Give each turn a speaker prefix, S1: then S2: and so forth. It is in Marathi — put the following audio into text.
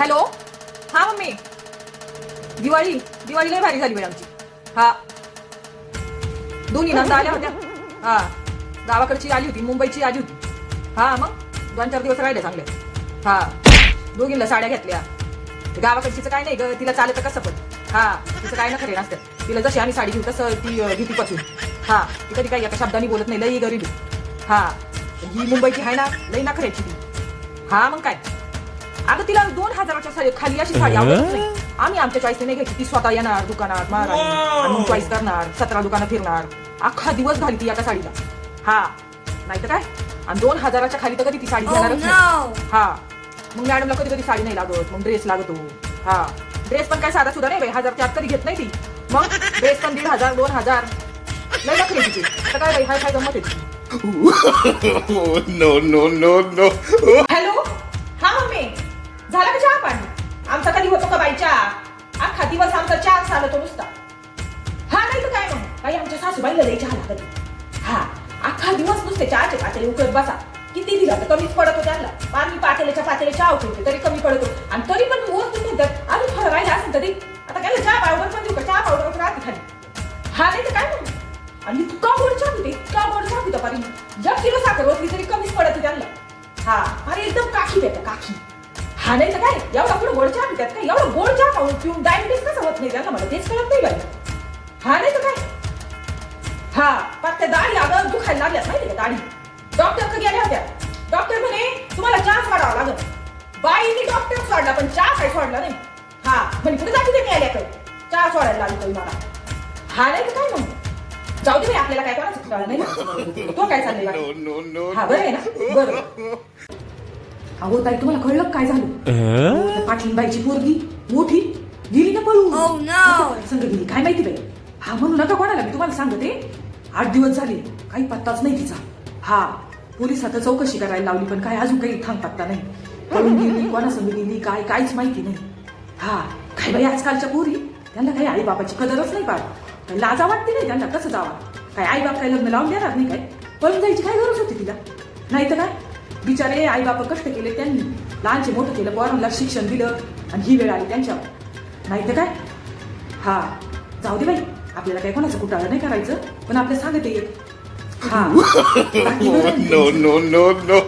S1: हॅलो? हा मम्मी. दिवाळी दिवाळी लय भारी झाली बाई आमची. हा. दोन्ही नंदा आल्या होत्या. हा. गावाकडची आली होती मुंबईची आली होती. हा मग? दोन चार दिवस राहिले चांगले. हा. दोघींना साड्या घेतल्या. गावाकडचीचं काय नाही ग तिला चालत कसं पण. हा. तिचं काय ना खरे नसतं तिला जशी आम्ही साडी घेऊ तसं ती घेती पचून. हा. ती कधी काही एका शब्दाने बोलत नाही लई गरीब. हा. ही मुंबईची आहे ना लई ना खऱ्याची ती. हा मग काय? अगं तिला दोन हजाराच्या साडी खाली अशी साडी आवडत नाही. आम्ही आमच्या चॉईसने नाही घ्यायची. ती स्वतः येणार दुकानात मग चॉईस करणार. सतरा दुकानं फिरणार. अख्खा दिवस घाली ती एका साडीला. हा. नाही तर काय? आणि दोन हजाराच्या खाली तर कधी ती साडी घेणारच नाही. हा. मग मॅडमला कधी कधी साडी नाही लागत. मग ड्रेस लागतो. हा. ड्रेस पण काय साधा सुद्धा नाही बाई. हजारच्या आत कधी घेत नाही ती. मग ड्रेस पण दीड हजार दोन हजार. लय नखरे तिची. आता काय बाई हाय काय गंमत
S2: oh no no
S1: बाई चहा अख्खा दिवस आमचा चहा चालतो नुसता. हा नाही तर काय मग? बाई आमच्या सासूबाईला लई चहा लागत हा अख्खा दिवस नुसते चहाचे पातेले उकळत बसा. किती दिला तर कमीच पडतो त्यांना पाणी पातेल्याच्या पातेले चहा उकळते तरी कमी पडतो आणि तरी पण वर तुम्ही म्हणतात अजून थोडं राहिलं असेल तरी आता काय चहा पावडर पण देऊ का? चहा पावडर राहते खाली. हा नाही तर काय मग? आणि इतका गोड चहा होते इतका गोड चहा पितो पारी जग किलो साखर ओतली तरी कमीच पडत त्यांना हा अरे एकदम काकी देतं काकी हा नाही तर काय? एवढा पुढे गोड चहा पितात काय? एवढा गोड चहा पाहून पिऊन डायबिटीस कसं होत नाही? त्यांना मला तेच कळत नाही बाई. हा नाही तर काय? हा पण त्या दाढी अगं दुखायला लागल्यात माहिती का दाढी? डॉक्टर गेल्या होत्या. डॉक्टर म्हणे तुम्हाला चहा सोडावा लागत बाईने डॉक्टर सोडला पण चहा काय सोडला नाही? हा म्हणे कुठे जाते ते मी आल्याकडे? चहा सोडायला लागली तुम्ही मला. हा नाही तर काय मग? जाऊ दे आपल्याला काय कोणाचं कळलं नाही तो काय
S2: no
S1: हा बरं आहे ना? बरं. अहो ताई तुम्हाला कळलं काय झालं? त्या पाटलीबाईची पोरगी मोठी गेली ना पळून.
S3: Oh.
S1: संग गेली काय माहिती बाई? हा म्हणू नका कोणाला मी तुम्हाला सांगते आठ दिवस झाले काही पत्ताच नाही तिचा. हा पोलीस आता चौकशी करायला लावली पण काय अजून काही थांब पत्ता नाही. पळून गेली कोणासंग गेली काय काहीच माहिती नाही. हा काय बाई आजकालच्या पोरी? त्यांना काही आई बाबाची कदरच नाही पाड काही लाजा वाटते नाही त्यांना कसं जावा? काय आई बाप काय लग्न लावून देणार नाही काय? पळून जायची काय गरज होती तिला? नाही तर काय? बिचारे आई बाप कष्ट केले त्यांनी लहानचे मोठं केलं पोरांना शिक्षण दिलं आणि ही वेळ आली त्यांच्यावर. नाही तर काय? हा जाऊ दे बाई. आपल्याला काय कोणाचं कुटाळं नाही करायचं पण आपल्या सांगते हा.
S2: No no no no